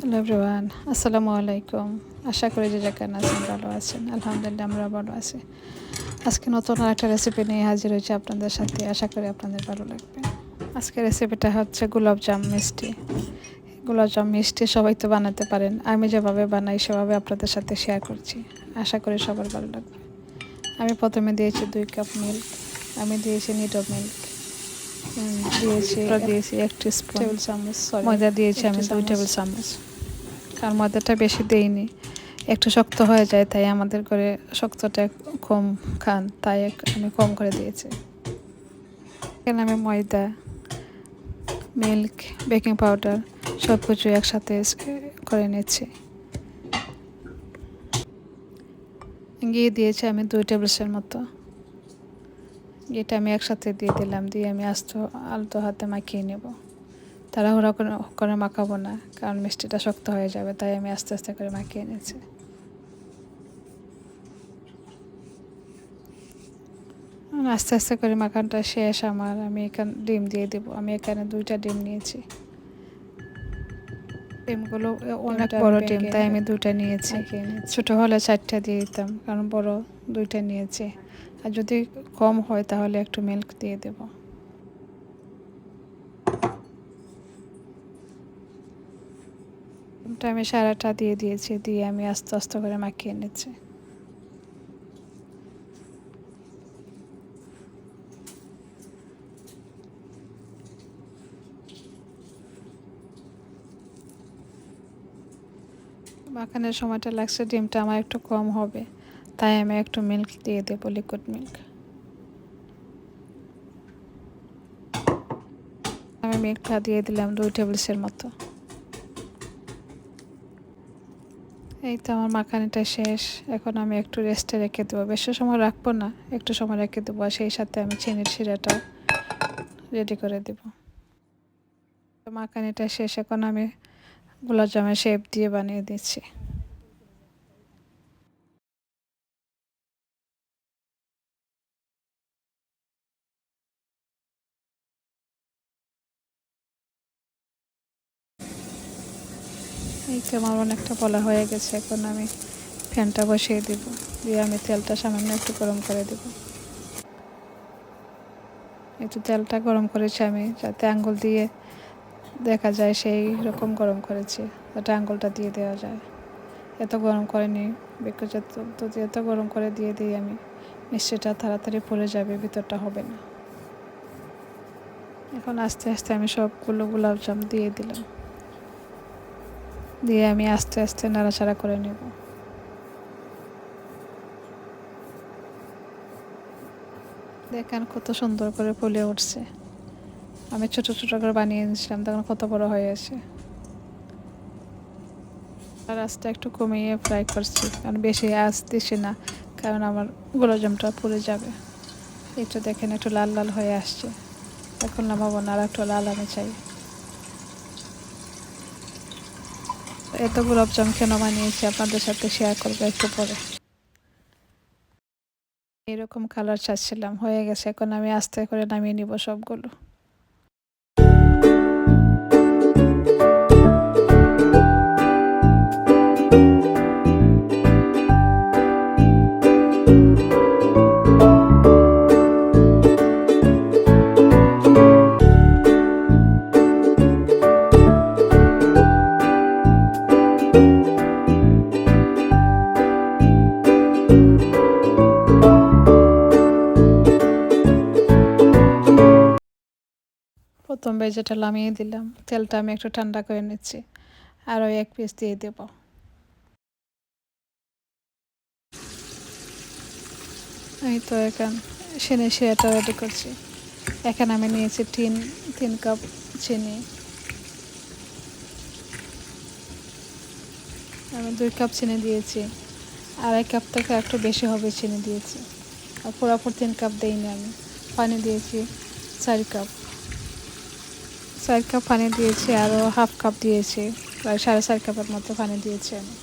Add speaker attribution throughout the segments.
Speaker 1: Hello everyone আসসালামু আলাইকুম আশা করি যে যেখানে আছেন ভালো আছেন। আলহামদুলিল্লাহ আমরা ভালো আছি। আজকে নতুন আরেকটা রেসিপি নিয়ে হাজির হয়েছি আপনাদের সাথে। আশা করি আপনাদের ভালো লাগবে। আজকে রেসিপিটা হচ্ছে গোলাপজাম মিষ্টি। গোলাপজাম মিষ্টি সবাই তো বানাতে পারেন। আমি যেভাবে বানাই সেভাবে আপনাদের সাথে শেয়ার করছি। আশা করি সবার ভালো লাগবে। আমি প্রথমে দিয়েছি দুই কাপ মিল্ক আমি দিয়েছি নিডো মিল্ক দিয়েছি দিয়েছি এক টেবিল চামচ ময়দা দিয়েছি আমি দুই টেবিল চামচ। কারণ ময়দাটা বেশি দেইনি। একটু শক্ত হয়ে যায়, তাই আমাদের করে শক্তটা কম খান, তাই আমি কম করে দিয়েছি। এখানে আমি ময়দা, মিল্ক, বেকিং পাউডার সব কিছু একসাথে করে নিচ্ছি। গিয়ে দিয়েছি আমি দুই টেবিলসের মতো। এটা আমি একসাথে দিয়ে দিলাম, দিয়ে আমি আস্ত, আলতো হাতে মাখিয়ে নেব। তাড়াহুড়া করে করে মাখাবো না কারণ মিষ্টিটা শক্ত হয়ে যাবে তাই আমি আস্তে আস্তে করে মাখিয়ে নিয়েছি। আস্তে আস্তে করে মাখানটা শেষ আমার আমি এখানে ডিম দিয়ে দেব। আমি এখানে দুইটা ডিম নিয়েছি। ডিমগুলো অনেক বড় ডিম তাই আমি দুইটা নিয়েছি। ছোট হলে চারটা দিয়ে দিতাম কারণ বড় দুইটা নিয়েছি। আর যদি কম হয় তাহলে একটু মিল্ক দিয়ে দেব। আমি সারাটা দিয়ে দিয়েছি, দিয়ে আমি আস্তে আস্তে করে মাখিয়ে নিচ্ছি। মাখানোর সময়টা লাগছে, ডিমটা আমার একটু কম হবে, তাই আমি একটু মিল্ক দিয়ে দেবো লিকুইড মিল্ক আমি মিল্কটা দিয়ে দিলাম দুই টেবিলসের মতো। এই তো আমার মাখানিটা শেষ। এখন আমি একটু রেস্টে রেখে দেবো। বেশি সময় রাখব না, একটু সময় রেখে দেবো। আর সেই সাথে আমি চিনির শিরাটা রেডি করে দেব। মাখানিটা শেষ। এখন আমি গোলাপজামের শেপ দিয়ে বানিয়ে দিচ্ছি। এই তো আমার অনেকটা বলা হয়ে গেছে, এখন আমি ফ্যানটা বসিয়ে দিব, দিয়ে আমি তেলটা সামান্য একটু গরম করে দেব। একটু তেলটা গরম করেছি আমি, যাতে আঙ্গুল দিয়ে দেখা যায় সেই রকম গরম করেছি, যাতে আঙ্গুলটা দিয়ে দেওয়া যায়। এত গরম করেনি বিকজ যদি এত গরম করে দিয়ে দিই আমি মিষ্টিটা তাড়াতাড়ি পড়ে যাবে, ভিতরটা হবে না। এখন আস্তে আস্তে আমি সবগুলো গোলাপজাম দিয়ে দিলাম। দিয়ে আমি আস্তে আস্তে নাড়াচাড়া করে নেব। দেখেন কত সুন্দর করে ফুলে উঠছে। আমি ছোট ছোট করে বানিয়ে নিয়েছিলাম তখন কত বড় হয়ে আছে। আর আস্তে একটু কমিয়ে ফ্রাই করছি, কারণ বেশি আঁচ দিছি না, কারণ আমার গোলাপজামটা পুড়ে যাবে। একটু দেখেন একটু লাল লাল হয়ে আসছে। এখন নামাবো না, আর একটু লাল আমি চাই। এত গোলাপজাম কেন বানিয়েছি? আপনাদের সাথে শেয়ার করব একটু পরে। এরকম কালার চাচ্ছিলাম, হয়ে গেছে। এখন আমি আস্তে করে নামিয়ে নিব সবগুলো। বেজেটা নামিয়ে দিলাম, তেলটা আমি একটু ঠান্ডা করে নিচ্ছি, আর ওই এক পিস দিয়ে দেব। এই তো এখন সেনে শিরাটা রেডি করছি। এখানে আমি নিয়েছি তিন তিন কাপ চিনি। আমি দুই কাপ চিনি দিয়েছি আড়াই কাপ থেকে একটু বেশি হবে চিনি দিয়েছি। আর পুরোপুর তিন কাপ দিইনি আমি। পানি দিয়েছি চার কাপ। চার কাপ পানি দিয়েছি আরও হাফ কাপ দিয়েছি, প্রায় সাড়ে চার কাপের মতো পানি দিয়েছি আমি।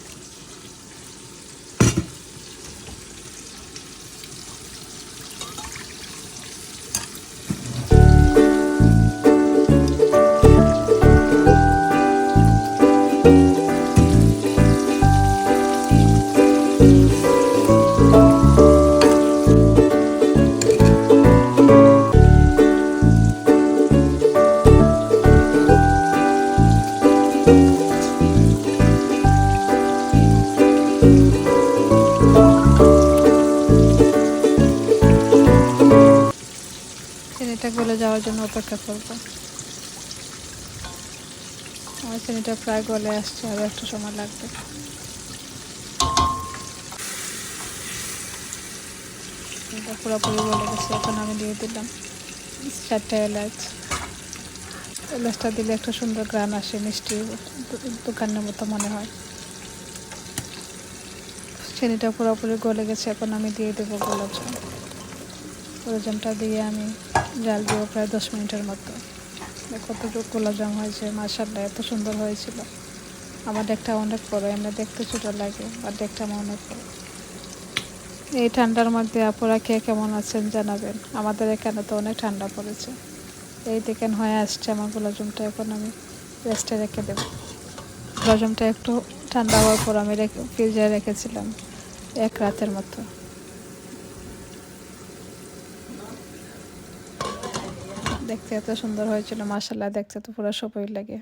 Speaker 1: গলে যাওয়ার জন্য অপেক্ষা করব। আমার চিনিটা প্রায় গলে আসছে, আর একটু সময় লাগবে। পুরোপুরি গলে গেছে, এখন আমি দিয়ে দিলাম চারটে এলাচ। এলাচটা দিলে একটা সুন্দর গ্রান আসে, মিষ্টি দোকানের মতো মনে হয়। চিনিটা পুরোপুরি গলে গেছে, এখন আমি দিয়ে দেবো গোলাপ জাম গোলাপ জামটা দিয়ে আমি জাল দিব প্রায় দশ মিনিটের মতো। কতটুকু গোলাপ জাম হয়েছে মাসাল্লাহ এত সুন্দর হয়েছিল। আমার দেখটা অনেক বড়, এমনি দেখতে ছোটো লাগে, আর দেখতে আমার অনেক বড়। এই ঠান্ডার মধ্যে আপুরা কে কেমন আছেন জানাবেন। আমাদের এখানে তো অনেক ঠান্ডা পড়েছে। এই দেখেন হয়ে আসছে আমার গোলাপ জামটা এখন আমি রেস্টে রেখে দেবো। গোলাপ জামটা একটু ঠান্ডা হওয়ার পর আমি রেখে ফ্রিজে রেখেছিলাম, এক রাতের মতো। দেখতে এত সুন্দর হয়েছিল মাসাল্লাহ দেখতে তো পুরো সবই লাগে।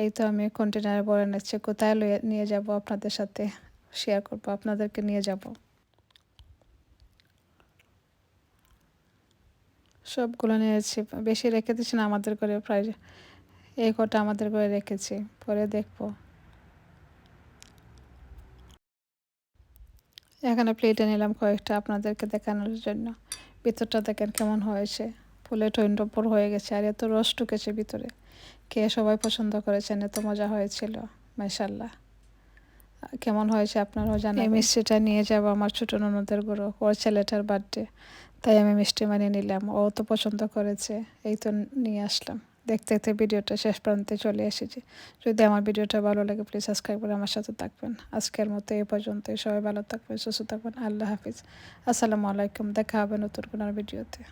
Speaker 1: এই তো আমি কন্টেনারে ভরে নিচ্ছি কোথায় লয়ে, নিয়ে যাব আপনাদের সাথে? শেয়ার করব, আপনাদেরকে নিয়ে যাব। সবগুলো নিয়েছি, বেশি রেখে দিচ্ছি না, আমাদের ঘরে প্রায় এই কটা আমাদের ঘরে রেখেছি, পরে দেখব। এখানে প্লেটে নিলাম কয়েকটা আপনাদেরকে দেখানোর জন্য। ভিতরটা দেখেন কেমন হয়েছে। ফুলে টইনটপর হয়ে গেছে আর এত রস ঢুকেছে ভিতরে। খেয়ে সবাই পছন্দ করেছেন এত মজা হয়েছিল মাশাল্লাহ কেমন হয়েছে আপনারাও জানেন এই মিষ্টিটা নিয়ে যাব আমার ছোটো ননদের গুঁড়ো ওর ছেলেটার বার্থডে। তাই আমি মিষ্টি মানিয়ে নিলাম ও তো পছন্দ করেছে এই তো নিয়ে আসলাম। দেখতে দেখতে ভিডিওটা শেষ প্রান্তে চলে এসেছি। যদি আমার ভিডিওটা ভালো লাগে প্লিজ সাবস্ক্রাইব করে আমার সাথে থাকবেন। আজকের মতো এই পর্যন্তই সবাই ভালো থাকবেন সুস্থ থাকবেন আল্লাহ হাফিজ। আসসালামু আলাইকুম দেখা হবে নতুন কোনো ভিডিওতে।